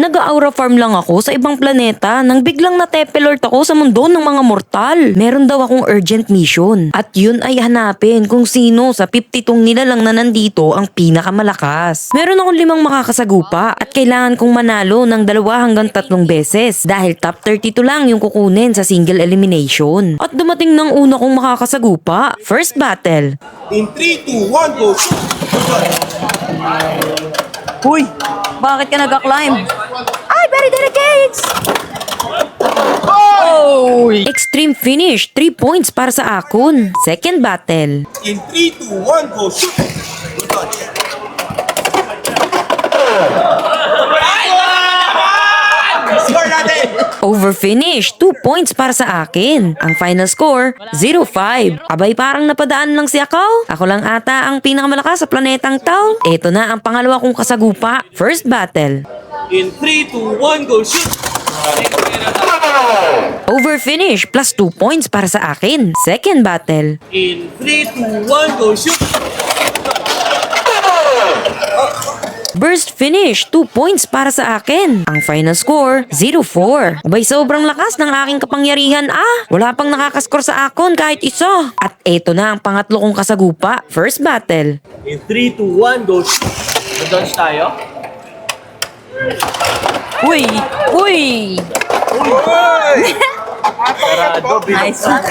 Nag-aura farm lang ako sa ibang planeta nang biglang natepelort ako sa mundo ng mga mortal. Meron daw akong urgent mission. At yun ay hanapin kung sino sa 52 nila lang na nandito ang pinakamalakas. Meron akong limang makakasagupa at kailangan kong manalo ng dalawa hanggang tatlong beses dahil top 32 lang yung kukunin sa single elimination. At dumating ng una kong makakasagupa. First battle. In 3, 2, 1, go! Uy, bakit ka nag-climb? Ay, very dedicates! Oh! Extreme finish, 3 points para sa akon. Second battle. In 3, 2, 1, go! Shoot! Good touch. Score natin! Over finish, 2 points para sa akin. Ang final score, 0-5. Abay parang napadaan lang si ako. Ako lang ata ang pinakamalakas sa planetang Tau. Ito na ang pangalawa kong kasagupa. First battle. In 3, 2, 1, go! Shoot! Over finish, plus 2 points para sa akin. Second battle. In 3, 2, 1, go! Shoot! Burst finish, 2 points para sa akin. Ang final score, 0-4. Abay sobrang lakas ng aking kapangyarihan ah. Wala pang nakakaskor sa akon kahit isa. At eto na ang pangatlo kong kasagupa. First battle. In 3, 2, 1, go! Dodge tayo. Uy! Uy! Sarado, Nice one.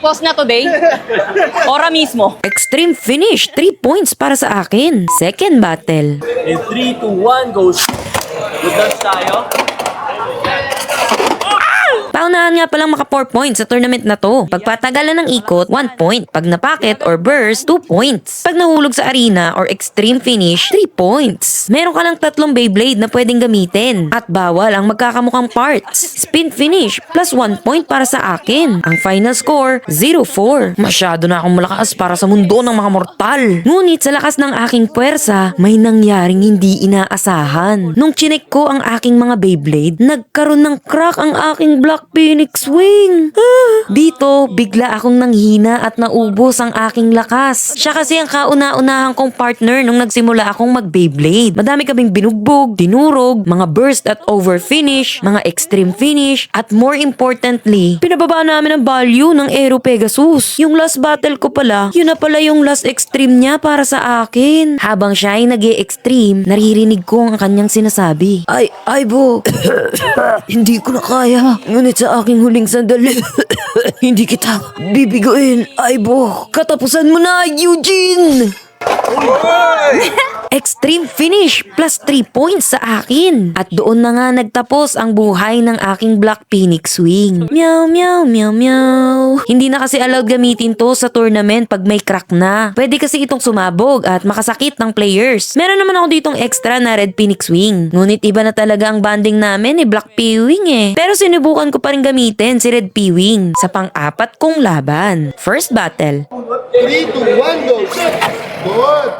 Pakipost na today. Ora mismo. Extreme finish, 3 points para sa akin. Second battle. In 3, 2, 1, go! Shoot! Dodge tayo. Paunahan nga palang maka 4 points sa tournament na to. Pagpatagalan ng ikot, 1 point. Pag napaket or burst, 2 points. Pag nahulog sa arena or extreme finish, 3 points. Meron ka lang tatlong Beyblade na pwedeng gamitin. At bawal ang magkakamukhang parts. Spin finish, plus 1 point para sa akin. Ang final score, 0-4. Masyado na akong malakas para sa mundo ng mga mortal. Ngunit sa lakas ng aking puwersa, may nangyaring hindi inaasahan. Nung chinek ko ang aking mga Beyblade, nagkaroon ng crack ang aking Black Phoenix Wing. Dito, bigla akong nanghina at naubos ang aking lakas. Siya kasi ang kauna-unahan kong partner nung nagsimula akong mag-Beyblade. Madami kaming binugbog, dinurog, mga burst at over finish, mga extreme finish, at more importantly, pinababa namin ang value ng Aero Pegasus. Yung last battle ko pala, yun na pala yung last extreme niya para sa akin. Habang siya ay nag extreme naririnig ko ang kanyang sinasabi. Ay, ay bo, hindi ko na kaya. Ngunit sa aking huling sandali, hindi kita bibiguin. Ay bo, katapusan mo na, Eugene! Extreme finish plus 3 points sa akin. At doon na nga nagtapos ang buhay ng aking Black Phoenix Wing. Meow, meow, meow, meow. Hindi na kasi allowed gamitin to sa tournament pag may crack na. Pwede kasi itong sumabog at makasakit ng players. Meron naman ako ditong extra na Red Phoenix Wing. Ngunit iba na talaga ang banding namin ni Black P-Wing eh. Pero sinubukan ko pa rin gamitin si Red P-Wing sa pang-apat kong laban. First battle. 3, 2, 1, go! Shoot! Good!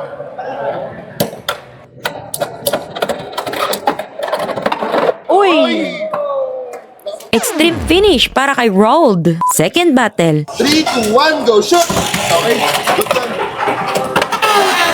Uy! Extreme finish para kay Rold. Second battle. 3, 2, 1, go! Shoot! Okay, good done.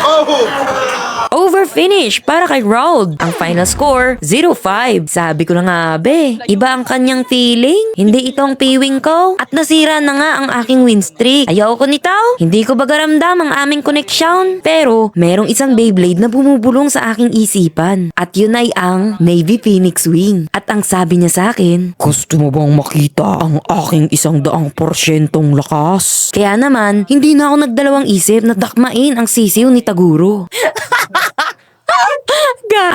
Oh! Over finish para kay Rold. Ang final score, 0-5. Sabi ko na nga be, iba ang kanyang feeling. Hindi itong piwing ko. At nasira na nga ang aking win streak. Ayaw ko nito. Hindi ko bagaramdam ang aming connection. Pero, merong isang Beyblade na bumubulong sa aking isipan. At yun ay ang Navy Phoenix Wing. At ang sabi niya sa akin, Gusto mo bang makita ang aking isang daang porsyentong lakas? Kaya naman, hindi na ako nagdalawang isip na dakmain ang sisiw ni Taguro.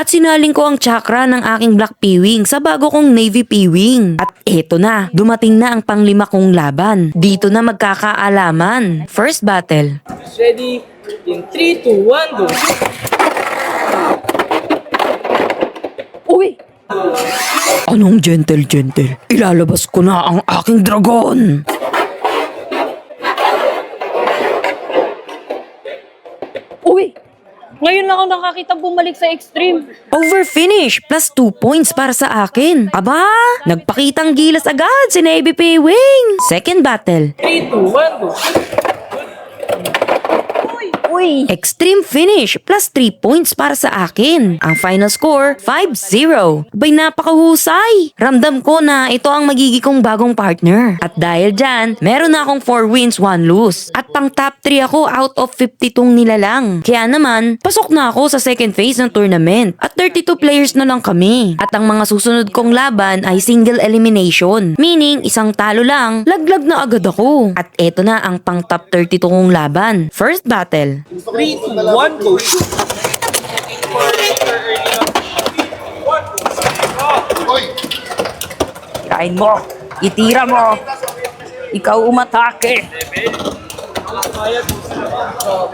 At sinaling ko ang chakra ng aking Black P-Wing sa bago kong Navy P-Wing. At eto na, dumating na ang panglima kong laban. Dito na magkakaalaman. First battle. Ready? In 3, 2, 1, go! Uy! Anong gentle-gentle? Ilalabas ko na ang aking dragon! Uy! Ngayon lang ako nakakita bumalik sa extreme. Over finish plus 2 points para sa akin. Aba, nagpakitang gilas agad si Navy P-Wing. Second battle. 3, 2, 1, go! Uy! Extreme finish plus 3 points para sa akin. Ang final score, 5-0. Bay napakahusay. Ramdam ko na ito ang magiging kong bagong partner. At dahil dyan, meron na akong 4 wins, 1 lose. At pang top 3 ako out of 52 nila lang. Kaya naman, pasok na ako sa second phase ng tournament. At 32 players na lang kami. At ang mga susunod kong laban ay single elimination. Meaning, isang talo lang, laglag na agad ako. At eto na ang pang top 32 kong laban. First battle. 3, 2, 1, go shoot! Hoy! Tirahin mo! Itira mo! Ikaw umatake!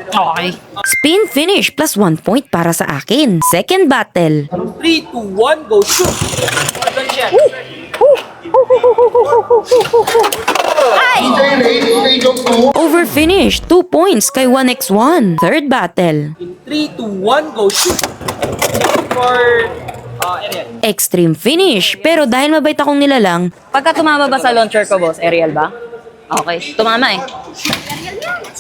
Okay. Spin finish plus 1 point para sa akin. Second battle. 3, 2, 1, go shoot! More than check. DJ Ray, DJ Jokes mo. Over finish, 2 points kay 1x1. Third battle. In 3, 2, 1, go shoot! For, uh, aerial. Extreme finish, pero dahil mabait akong nilalang, Pagka tumama ba sa launcher ko, boss? Aerial ba? Okay. Tumama eh.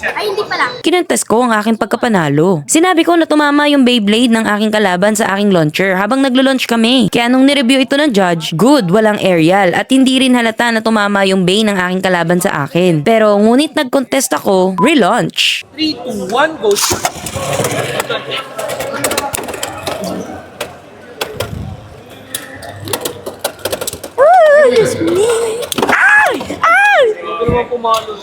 Ay, hindi pala. kinontes ko ang aking pagkapanalo. Sinabi ko na tumama yung Beyblade ng aking kalaban sa aking launcher habang naglo-launch kami. Kaya nung nireview ito ng judge, good, walang aerial at hindi rin halata na tumama yung Bay ng aking kalaban sa akin. Pero ngunit nag-contest ako, relaunch. 3, 2, 1, go shoot! Ray,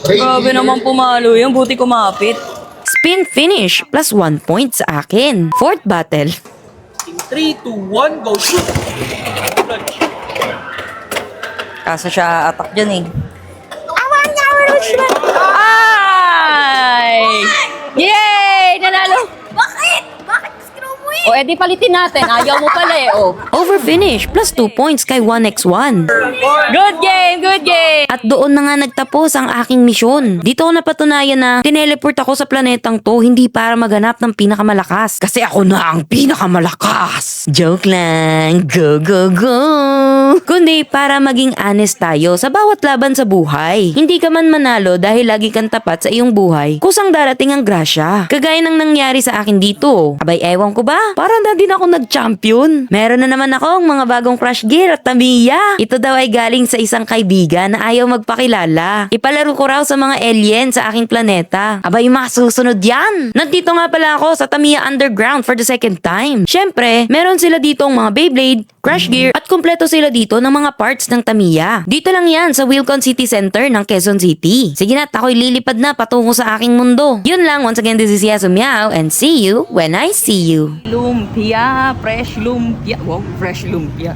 Grabe naman pumalo yan. Buti kumapit. Spin finish plus 1 point sa akin. Fourth battle. In 3, 2, 1, go shoot! Kaso siya attack dyan eh. Ay! Yay! Nanalo! Bakit? Bakit screw mo eh? O, edi palitin natin. Ayaw mo pala eh. O. Over finish plus 2 points kay 1x1. Good game! Good game! At doon na nga nagtapos ang aking misyon. Dito ko napatunayan na tineleport ako sa planetang to hindi para maganap ng pinakamalakas. Kasi ako na ang pinakamalakas. Joke lang. Go, go, go. Kundi para maging honest tayo sa bawat laban sa buhay. Hindi ka man manalo dahil lagi kang tapat sa iyong buhay. Kusang darating ang grasya. Kagaya ng nangyari sa akin dito. Abay ewan ko ba? Para na din ako nag-champion. Meron na naman akong mga bagong crush gear at Tamiya. Ito daw ay galing sa isang kaibigan na ayaw magpakilala. Ipalaro ko raw sa mga alien sa aking planeta. Abay mga susunod yan. Nandito nga pala ako sa Tamiya Underground for the second time. Syempre, meron sila ditong mga Beyblade, crush gear at kumpleto sila dito ng mga parts ng Tamiya. Dito lang yan sa Wilcon City Center ng Quezon City. Sige na, ako'y lilipad na patungo sa aking mundo. Yun lang, once again, this is Yasu Meow and see you when I see you. Lumpia, fresh lumpia. Wow, fresh lumpia.